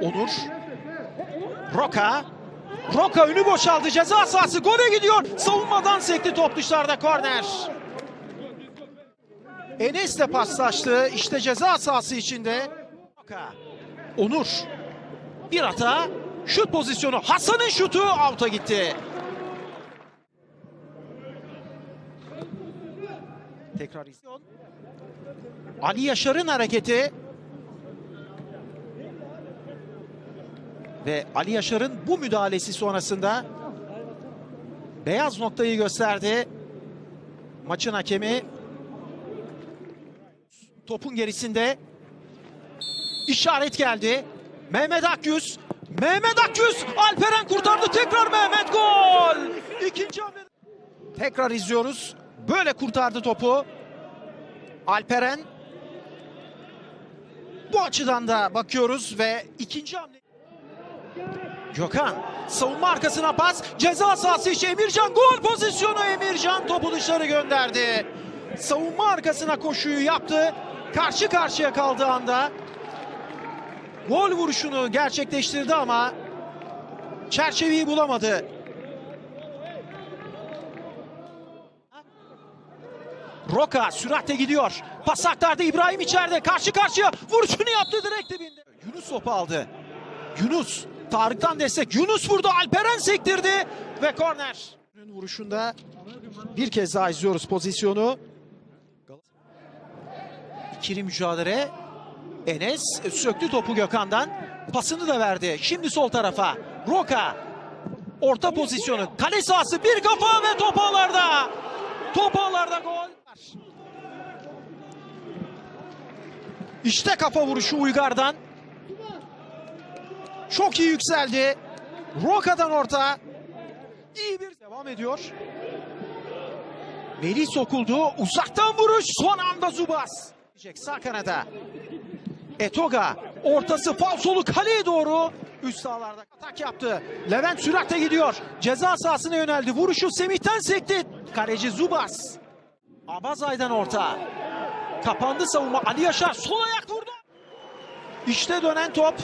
Onur. Roka. Roka önü boşaldı. Ceza sahası gole gidiyor. Savunmadan sekti top dışarıda korner. Enes de paslaştı. İşte ceza sahası içinde. Roka. Onur. Bir hata. Şut pozisyonu. Hasan'ın şutu out'a gitti. Tekrar izliyor. Ali Yaşar'ın hareketi. Ve Ali Yaşar'ın bu müdahalesi sonrasında beyaz noktayı gösterdi. Maçın hakemi topun gerisinde işaret geldi. Mehmet Akyüz Mehmet Akyüz Alperen kurtardı tekrar Mehmet gol. İkinci. Tekrar izliyoruz. Böyle kurtardı topu. Alperen bu açıdan da bakıyoruz ve ikinci hamle Gökhan savunma arkasına pas ceza sahası içi Emircan gol pozisyonu Emircan topu dışarı gönderdi. Savunma arkasına koşuyu yaptı. Karşı karşıya kaldığı anda gol vuruşunu gerçekleştirdi ama çerçeveyi bulamadı. Roka süratle gidiyor. Pas aktardı İbrahim içeride. Karşı karşıya vuruşunu yaptı direkt dibinde. Yunus topu aldı. Yunus Tarık'tan destek. Yunus vurdu. Alperen sektirdi ve korner. Vuruşunda bir kez daha izliyoruz pozisyonu. İkili mücadele. Enes söktü topu Gökhan'dan. Pasını da verdi. Şimdi sol tarafa. Roka. Orta pozisyonu. Kale sahası bir kafa ve top ağlarda. Top ağlarda gol. İşte kafa vuruşu Uygar'dan. Çok iyi yükseldi. Roka'dan orta. İyi bir devam ediyor. Melih sokuldu. Uzaktan vuruş. Son anda Zubas. Sağ kanada. Etoga. Ortası falsolu kaleye doğru. Üst sahalarda atak yaptı. Levent süratle gidiyor. Ceza sahasına yöneldi. Vuruşu Semih'ten sekti. Kaleci Zubas. Abazay'dan orta. Kapandı savunma. Ali Yaşar sol ayak vurdu. İşte dönen top.